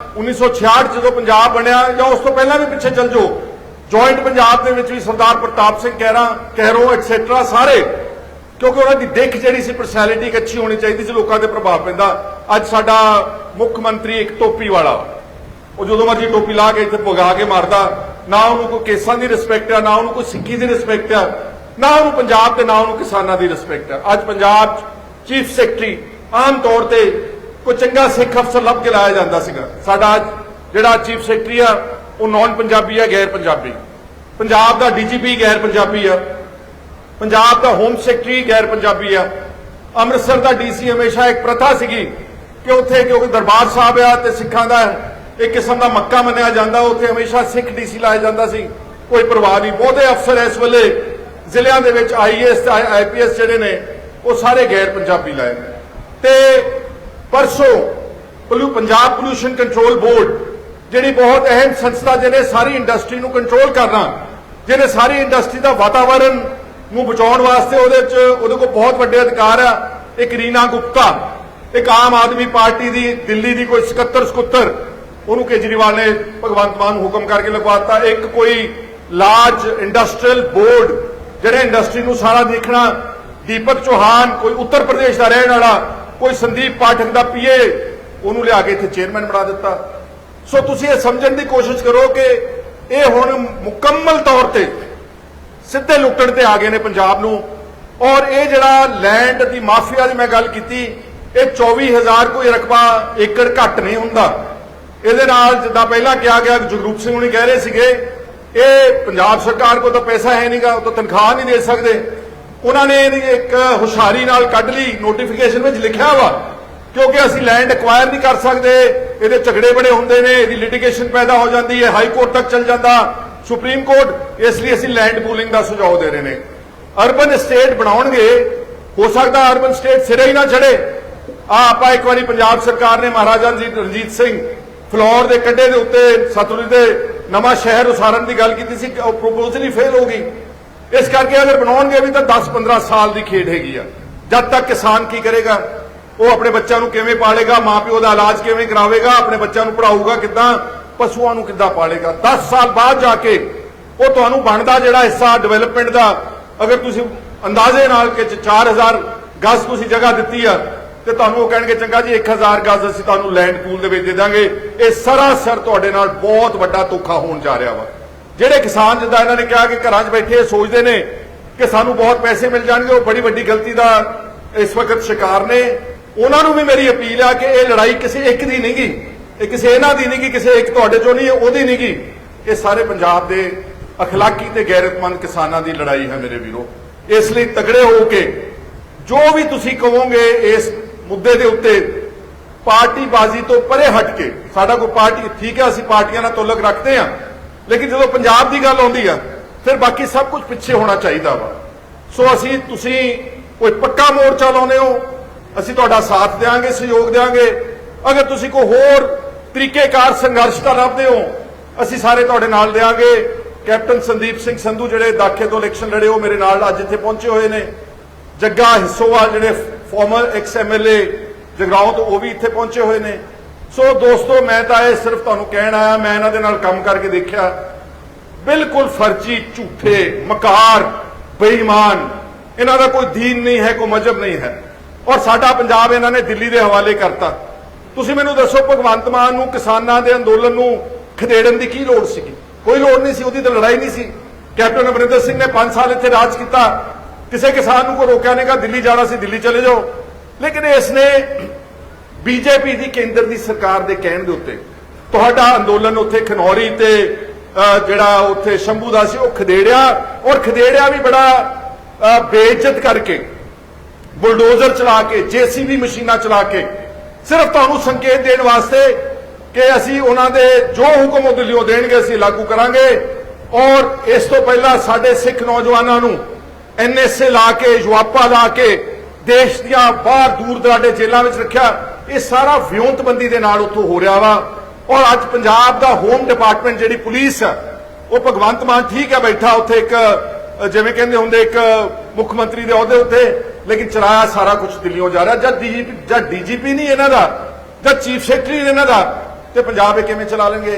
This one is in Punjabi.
1966 ਜਦੋਂ ਪੰਜਾਬ ਬਣਿਆ ਜਾਂ ਉਸ ਤੋਂ ਪਹਿਲਾਂ ਵੀ ਪਿੱਛੇ ਚੱਲ ਜਾਓ ਜੁਆਇੰਟ ਪੰਜਾਬ ਦੇ ਵਿੱਚ ਵੀ ਸਰਦਾਰ ਪ੍ਰਤਾਪ ਸਿੰਘ ਕਹਿਰਾ ਕਹਿਰੋ ਐਟਸੈਟਰਾ ਸਾਰੇ, ਕਿਉਂਕਿ ਉਹਨਾਂ ਦੀ ਦਿੱਖ ਜਿਹੜੀ ਸੀ ਪਰਸਨੈਲਿਟੀ ਅੱਛੀ ਹੋਣੀ ਚਾਹੀਦੀ ਸੀ, ਲੋਕਾਂ ਤੇ ਪ੍ਰਭਾਵ ਪੈਂਦਾ। ਅੱਜ ਸਾਡਾ ਮੁੱਖ ਮੰਤਰੀ ਇੱਕ ਟੋਪੀ ਵਾਲਾ, ਉਹ ਜਦੋਂ ਮਰਜ਼ੀ ਟੋਪੀ ਲਾ ਕੇ ਇੱਥੇ ਪੁਗਾ ਕੇ ਮਾਰਦਾ, ਨਾ ਉਹਨੂੰ ਕੋਈ ਕੇਸਾਂ ਦੀ ਰਿਸਪੈਕਟ ਆ, ਨਾ ਉਹਨੂੰ ਕੋਈ ਸਿੱਖੀ ਦੀ ਰਿਸਪੈਕਟ ਆ, ਨਾ ਉਹਨੂੰ ਪੰਜਾਬ ਤੇ ਨਾ ਉਹਨੂੰ ਕਿਸਾਨਾਂ ਦੀ ਰਿਸਪੈਕਟ ਆ। ਅੱਜ ਪੰਜਾਬ ਚੀਫ ਸੈਕਟਰੀ ਆਮ ਤੌਰ ਤੇ ਕੋਈ ਚੰਗਾ ਸਿੱਖ ਅਫਸਰ ਲੱਭ ਕੇ ਲਾਇਆ ਜਾਂਦਾ ਸੀਗਾ। ਸਾਡਾ ਜਿਹੜਾ ਚੀਫ ਸੈਕਟਰੀ ਆ, ਉਹ ਨਾਨ ਪੰਜਾਬੀ ਆ ਗੈਰ ਪੰਜਾਬੀ ਪੰਜਾਬ ਦਾ ਡੀਜੀਪੀ ਗੈਰ ਪੰਜਾਬੀ ਆ। ਪੰਜਾਬ ਦਾ ਹੋਮ ਸੈਕਟਰੀ ਗੈਰ ਪੰਜਾਬੀ ਆ। ਅੰਮ੍ਰਿਤਸਰ ਦਾ ਡੀਸੀ ਹਮੇਸ਼ਾ ਇੱਕ ਪ੍ਰਥਾ ਸੀਗੀ ਕਿ ਉੱਥੇ ਕਿਉਂਕਿ ਦਰਬਾਰ ਸਾਹਿਬ ਆ ਤੇ ਸਿੱਖਾਂ ਦਾ ਇੱਕ ਕਿਸਮ ਦਾ ਮੱਕਾ ਮੰਨਿਆ ਜਾਂਦਾ, ਉੱਥੇ ਹਮੇਸ਼ਾ ਸਿੱਖ ਡੀਸੀ ਲਾਇਆ ਜਾਂਦਾ ਸੀ। ਕੋਈ ਪਰਵਾਹ ਨਹੀਂ। ਬਹੁਤੇ ਅਫਸਰ ਇਸ ਵੇਲੇ ਜ਼ਿਲ੍ਹਿਆਂ ਦੇ ਵਿੱਚ ਆਈਏਐਸ ਤੇ ਆਈਪੀਐਸ ਜਿਹੜੇ ਨੇ, ਉਹ ਸਾਰੇ ਗੈਰ ਪੰਜਾਬੀ ਲਾਏ ਨੇ। ਤੇ ਪਰਸੋਂ ਪੋਲੂ ਪੰਜਾਬ ਪੋਲੂਸ਼ਨ ਕੰਟਰੋਲ ਬੋਰਡ ਜਿਹੜੀ ਬਹੁਤ ਅਹਿਮ ਸੰਸਥਾ ਜਿਹਨੇ ਸਾਰੀ ਇੰਡਸਟਰੀ ਨੂੰ ਕੰਟਰੋਲ ਕਰਨਾ, ਜਿਹਨੇ ਸਾਰੀ ਇੰਡਸਟਰੀ ਦਾ ਵਾਤਾਵਰਣ ਨੂੰ ਬਚਾਉਣ ਵਾਸਤੇ ਉਹਦੇ ਚ ਉਹਦੇ ਕੋਲ ਬਹੁਤ ਵੱਡੇ ਅਧਿਕਾਰ ਆ, ਇੱਕ ਰੀਨਾ ਗੁਪਤਾ, ਇੱਕ ਆਮ ਆਦਮੀ ਪਾਰਟੀ ਦੀ, ਦਿੱਲੀ ਦੀ ਕੋਈ ਸਕੱਤਰ ਸਕੁੱਤਰ, ਉਹਨੂੰ ਕੇਜਰੀਵਾਲ ਨੇ ਭਗਵੰਤ ਮਾਨ ਨੂੰ ਹੁਕਮ ਕਰਕੇ ਲਗਵਾਤਾ ਇੱਕ ਕੋਈ ਲਾਰਜ ਇੰਡਸਟਰੀਅਲ ਬੋਰਡ ਜਿਹੜੇ ਇੰਡਸਟਰੀ ਨੂੰ ਸਾਰਾ ਦੇਖਣਾ, ਦੀਪਕ ਚੌਹਾਨ, ਕੋਈ ਉੱਤਰ ਪ੍ਰਦੇਸ਼ ਦਾ ਰਹਿਣ ਵਾਲਾ ਕੋਈ ਸੰਦੀਪ ਪਾਠਕ ਦਾ ਪੀਏ, ਉਹਨੂੰ ਲਿਆ ਕੇ ਇੱਥੇ ਚੇਅਰਮੈਨ ਬਣਾ ਦਿੱਤਾ। ਸੋ ਤੁਸੀਂ ਇਹ ਸਮਝਣ ਦੀ ਕੋਸ਼ਿਸ਼ ਕਰੋ ਕਿ ਇਹ ਹੁਣ ਮੁਕੰਮਲ ਤੌਰ ਤੇ ਸਿੱਧੇ ਲੁੱਟਣ ਤੇ ਆ ਗਏ ਨੇ ਪੰਜਾਬ ਨੂੰ। ਔਰ ਇਹ ਜਿਹੜਾ ਲੈਂਡ ਦੀ ਮਾਫੀਆ ਦੀ ਮੈਂ ਗੱਲ ਕੀਤੀ, ਇਹ 24000 ਕੋਈ ਰਕਬਾ ਏਕੜ ਘੱਟ ਨਹੀਂ ਹੁੰਦਾ। ਇਹਦੇ ਨਾਲ ਜਿੱਦਾਂ ਪਹਿਲਾਂ ਕਿਹਾ ਗਿਆ, ਜਗਰੂਪ ਸਿੰਘ ਹੁਣੀ ਕਹਿ ਰਹੇ ਸੀਗੇ, ਇਹ ਪੰਜਾਬ ਸਰਕਾਰ ਕੋਲ ਤਾਂ ਪੈਸਾ ਹੈ ਨਹੀਂਗਾ ਉਹ ਤਾਂ ਤਨਖਾਹ ਨਹੀਂ ਦੇ ਸਕਦੇ। ਉਹਨਾਂ ਨੇ ਇਹਦੀ ਇੱਕ ਹੁਸ਼ਿਆਰੀ ਨਾਲ ਕੱਢ ਲਈ ਨੋਟੀਫਿਕੇਸ਼ਨ ਵਿੱਚ ਲਿਖਿਆ ਵਾ, ਕਿਉਂਕਿ ਅਸੀਂ ਲੈਂਡ ਐਕਵਾਇਰ ਨਹੀਂ ਕਰ ਸਕਦੇ। ਇਹਦੇ ਝਗੜੇ ਬੜੇ ਹੁੰਦੇ ਨੇ, ਇਹਦੀ ਲਿਟੀਗੇਸ਼ਨ ਪੈਦਾ ਹੋ ਜਾਂਦੀ ਹੈ ਹਾਈ ਕੋਰਟ ਤੱਕ ਚਲ ਜਾਂਦਾ। ਸੁਪਰੀਮ ਕੋਰਟ ਇਸ ਲਈ ਅਸੀਂ ਲੈਂਡ ਪੂਲਿੰਗ ਦਾ ਸੁਝਾਅ ਦੇ ਰਹੇ ਨੇ। ਅਰਬਨ ਸਟੇਟ ਬਣਾਉਣਗੇ, ਹੋ ਸਕਦਾ ਅਰਬਨ ਸਟੇਟ ਸਿਰੇ ਹੀ ਨਾ ਚੜੇ ਆ ਆਪਾਂ ਇੱਕ ਵਾਰੀ ਪੰਜਾਬ ਸਰਕਾਰ ਨੇ ਮਹਾਰਾਜਾ ਜੀ ਰਣਜੀਤ ਸਿੰਘ ਫਲੋਰ ਦੇ ਕੰਢੇ ਦੇ ਉੱਤੇ, ਸਤਲੁਜ ਦੇ ਨਵਾਂ ਸ਼ਹਿਰ ਉਸਾਰਨ ਦੀ ਗੱਲ ਕੀਤੀ ਸੀ, ਉਹ ਪ੍ਰੋਪੋਜ਼ਲ ਹੀ ਫੇਲ ਹੋ ਗਈ। ਇਸ ਕਰਕੇ ਅਗਰ ਬਣਾਉਣਗੇ ਵੀ ਤਾਂ 10-15 ਸਾਲ ਦੀ ਖੇਡ ਹੈਗੀ ਆ। ਜਦ ਤੱਕ ਕਿਸਾਨ ਕੀ ਕਰੇਗਾ? ਉਹ ਆਪਣੇ ਬੱਚਿਆਂ ਨੂੰ ਕਿਵੇਂ ਪਾਲੇਗਾ? ਮਾਪਿਓ ਦਾ ਇਲਾਜ ਕਿਵੇਂ ਕਰਾਵੇਗਾ? ਆਪਣੇ ਬੱਚਿਆਂ ਨੂੰ ਪੜਾਊਗਾ ਕਿੱਦਾਂ? ਪਸ਼ੂਆਂ ਨੂੰ ਕਿੱਦਾਂ ਪਾਲੇਗਾ? 10 ਸਾਲ ਬਾਅਦ ਜਾ ਕੇ ਉਹ ਤੁਹਾਨੂੰ ਬਣਦਾ ਜਿਹੜਾ ਹਿੱਸਾ ਡਿਵੈਲਪਮੈਂਟ ਦਾ, ਅਗਰ ਤੁਸੀਂ ਅੰਦਾਜ਼ੇ ਨਾਲ ਕਿ 4000 ਗਜ਼ ਤੁਸੀਂ ਜਗ੍ਹਾ ਦਿੱਤੀ ਆ, ਤੇ ਤੁਹਾਨੂੰ ਉਹ ਕਹਿਣਗੇ, ਚੰਗਾ ਜੀ 1000 ਗਜ਼ ਅਸੀਂ ਤੁਹਾਨੂੰ ਲੈਂਡ ਪੂਲ ਦੇ ਵਿੱਚ ਦੇ ਦਾਂਗੇ। ਇਹ ਸਰਾਸਰ ਤੁਹਾਡੇ ਨਾਲ ਬਹੁਤ ਵੱਡਾ ਧੋਖਾ ਹੋਣ ਜਾ ਰਿਹਾ ਵਾ। ਜਿਹੜੇ ਕਿਸਾਨ ਜਿੱਦਾਂ ਇਹਨਾਂ ਨੇ ਕਿਹਾ ਕਿ ਘਰਾਂ 'ਚ ਬੈਠੇ ਇਹ ਸੋਚਦੇ ਨੇ ਕਿ ਸਾਨੂੰ ਬਹੁਤ ਪੈਸੇ ਮਿਲ ਜਾਣਗੇ, ਉਹ ਬੜੀ ਵੱਡੀ ਗਲਤੀ ਦਾ ਇਸ ਵਕਤ ਸ਼ਿਕਾਰ ਨੇ। ਉਹਨਾਂ ਨੂੰ ਵੀ ਮੇਰੀ ਅਪੀਲ ਆ ਕਿ ਇਹ ਲੜਾਈ ਕਿਸੇ ਇੱਕ ਦੀ ਨਹੀਂਗੀ, ਇਹ ਕਿਸੇ ਇਹਨਾਂ ਦੀ ਨਹੀਂਗੀ, ਕਿਸੇ ਇੱਕ ਤੁਹਾਡੇ ਚੋਂ ਨਹੀਂ ਉਹਦੀ ਨਹੀਂਗੀ। ਇਹ ਸਾਰੇ ਪੰਜਾਬ ਦੇ ਅਖਲਾਕੀ ਤੇ ਗੈਰਤਮੰਦ ਕਿਸਾਨਾਂ ਦੀ ਲੜਾਈ ਹੈ ਮੇਰੇ ਵੀਰੋ। ਇਸ ਲਈ ਤਗੜੇ ਹੋ ਕੇ ਜੋ ਵੀ ਤੁਸੀਂ ਕਹੋਗੇ ਇਸ ਮੁੱਦੇ ਦੇ ਉੱਤੇ ਪਾਰਟੀ ਬਾਜ਼ੀ ਤੋਂ ਪਰੇ ਹਟ ਕੇ, ਸਾਡਾ ਕੋਈ ਪਾਰਟੀ ਠੀਕ ਹੈ, ਅਸੀਂ ਪਾਰਟੀਆਂ ਨਾਲ ਤੁਲਕ ਰੱਖਦੇ ਹਾਂ। ਲੇਕਿਨ ਜਦੋਂ ਪੰਜਾਬ ਦੀ ਗੱਲ ਆਉਂਦੀ ਆ, ਫਿਰ ਬਾਕੀ ਸਭ ਕੁਝ ਪਿੱਛੇ ਹੋਣਾ ਚਾਹੀਦਾ ਵਾ। ਸੋ ਅਸੀਂ, ਤੁਸੀਂ ਕੋਈ ਪੱਕਾ ਮੋਰਚਾ ਲਾਉਨੇ ਹੋ, ਅਸੀਂ ਤੁਹਾਡਾ ਸਾਥ ਦੇਵਾਂਗੇ ਸਹਿਯੋਗ ਦੇਵਾਂਗੇ ਅਗਰ ਤੁਸੀਂ ਕੋਈ ਹੋਰ ਤਰੀਕੇਕਾਰ ਸੰਘਰਸ਼ ਦਾ ਲੱਭਦੇ ਹੋ, ਅਸੀਂ ਸਾਰੇ ਤੁਹਾਡੇ ਨਾਲ ਦੇਵਾਂਗੇ ਕੈਪਟਨ ਸੰਦੀਪ ਸਿੰਘ ਸੰਧੂ ਜਿਹੜੇ ਦਾਖੇ ਤੋਂ ਇਲੈਕਸ਼ਨ ਲੜੇ, ਉਹ ਮੇਰੇ ਨਾਲ ਅੱਜ ਇੱਥੇ ਪਹੁੰਚੇ ਹੋਏ ਨੇ। ਜੱਗਾ ਹਿੱਸੋਵਾਲ ਜਿਹੜੇ ਫਾਰਮਰ ਐਕਸ ਐਮਐਲਏ ਜਗਰਾਉਂ ਤੋਂ ਉਹ ਵੀ ਇੱਥੇ ਪਹੁੰਚੇ ਹੋਏ ਨੇ। ਸੋ ਦੋਸਤੋ, ਮੈਂ ਤਾਂ ਇਹ ਸਿਰਫ ਤੁਹਾਨੂੰ ਕਹਿਣ ਆਇਆ, ਮੈਂ ਇਹਨਾਂ ਦੇ ਨਾਲ ਕੰਮ ਕਰਕੇ ਦੇਖਿਆ। ਬਿਲਕੁਲ ਫਰਜੀ, ਝੂਠੇ, ਮਕਾਰ, ਬੇਈਮਾਨ, ਇਹਨਾਂ ਦਾ ਕੋਈ ਦੀਨ ਨਹੀਂ ਹੈ, ਕੋਈ ਮਜਹਬ ਨਹੀਂ ਹੈ। ਔਰ ਸਾਡਾ ਪੰਜਾਬ ਇਹਨਾਂ ਨੇ ਦਿੱਲੀ ਦੇ ਹਵਾਲੇ ਕਰਤਾ। ਤੁਸੀਂ ਮੈਨੂੰ ਦੱਸੋ, ਭਗਵੰਤ ਮਾਨ ਨੂੰ, ਕਿਸਾਨਾਂ ਦੇ ਅੰਦੋਲਨ ਨੂੰ ਖਦੇੜਨ ਦੀ ਕੀ ਲੋੜ ਸੀਗੀ? ਕੋਈ ਲੋੜ ਨਹੀਂ ਸੀ, ਉਹਦੀ ਤਾਂ ਲੜਾਈ ਨਹੀਂ ਸੀ। ਕੈਪਟਨ ਅਮਰਿੰਦਰ ਸਿੰਘ ਨੇ 5 ਸਾਲ ਇੱਥੇ ਰਾਜ ਕੀਤਾ। ਕਿਸੇ ਕਿਸਾਨ ਨੂੰ ਕੋਈ ਰੋਕਿਆ ਨਹੀਂਗਾ ਦਿੱਲੀ ਜਾਣਾ ਸੀ, ਦਿੱਲੀ ਚਲੇ ਜਾਓ। ਲੇਕਿਨ ਇਸ ਨੇ ਬੀਜੇਪੀ ਦੀ ਕੇਂਦਰ ਦੀ ਸਰਕਾਰ ਦੇ ਕਹਿਣ ਦੇ ਉੱਤੇ ਤੁਹਾਡਾ ਅੰਦੋਲਨ ਉੱਥੇ ਖਨੌਰੀ ਤੇ ਜਿਹੜਾ ਉੱਥੇ ਸ਼ੰਭੂ ਦਾ ਸੀ ਉਹ ਖਦੇੜਿਆ ਔਰ ਖਦੇੜਿਆ ਵੀ ਬੜਾ ਅਹ, ਬੇਇੱਜ਼ਤ ਕਰਕੇ ਬੁਲਡੋਜ਼ਰ ਚਲਾ ਕੇ ਜੀਸੀਬੀ ਮਸ਼ੀਨਾਂ ਚਲਾ ਕੇ ਸਿਰਫ ਤੁਹਾਨੂੰ ਸੰਕੇਤ ਦੇਣ ਵਾਸਤੇ ਕਿ ਅਸੀਂ ਉਹਨਾਂ ਦੇ ਜੋ ਹੁਕਮ ਉਹ ਦਿੱਲੀੋਂ ਦੇਣਗੇ ਅਸੀਂ ਲਾਗੂ ਕਰਾਂਗੇ ਔਰ ਇਸ ਤੋਂ ਪਹਿਲਾਂ ਸਾਡੇ ਸਿੱਖ ਨੌਜਵਾਨਾਂ ਨੂੰ ਐਨਐਸਏ ਲਾ ਕੇ ਯੁਆਪਾ ਲਾ ਕੇ ਦੇਸ਼ ਦੀਆਂ ਬਾਹਰ ਦੂਰ ਦਰਾਡੇ ਜੇਲ੍ਹਾਂ ਵਿੱਚ ਰੱਖਿਆ। ਇਹ ਸਾਰਾ ਵਿਉਂਤਬੰਦੀ ਦੇ ਨਾਲ ਉੱਥੋਂ ਹੋ ਰਿਹਾ ਵਾ। ਔਰ ਅੱਜ ਪੰਜਾਬ ਦਾ ਹੋਮ ਡਿਪਾਰਟਮੈਂਟ ਜਿਹੜੀ ਪੁਲਿਸ ਆ, ਉਹ ਭਗਵੰਤ ਮਾਨ ਠੀਕ ਹੈ ਬੈਠਾ ਉੱਥੇ ਇੱਕ, ਜਿਵੇਂ ਕਹਿੰਦੇ ਹੁੰਦੇ ਇੱਕ ਮੁੱਖ ਮੰਤਰੀ ਦੇ ਅਹੁਦੇ ਉੱਤੇ, ਲੇਕਿਨ ਚਲਾਇਆ ਸਾਰਾ ਕੁਝ ਦਿੱਲੀੋਂ ਜਾ ਰਿਹਾ। ਜਦ ਡੀਜੀਪੀ ਜਦ ਡੀਜੀਪੀ ਨਹੀਂ ਇਹਨਾਂ ਦਾ ਜਦ ਚੀਫ ਸੈਕਟਰੀ ਇਹਨਾਂ ਦਾ, ਤੇ ਪੰਜਾਬ ਇਹ ਕਿਵੇਂ ਚਲਾ ਲੈਣਗੇ?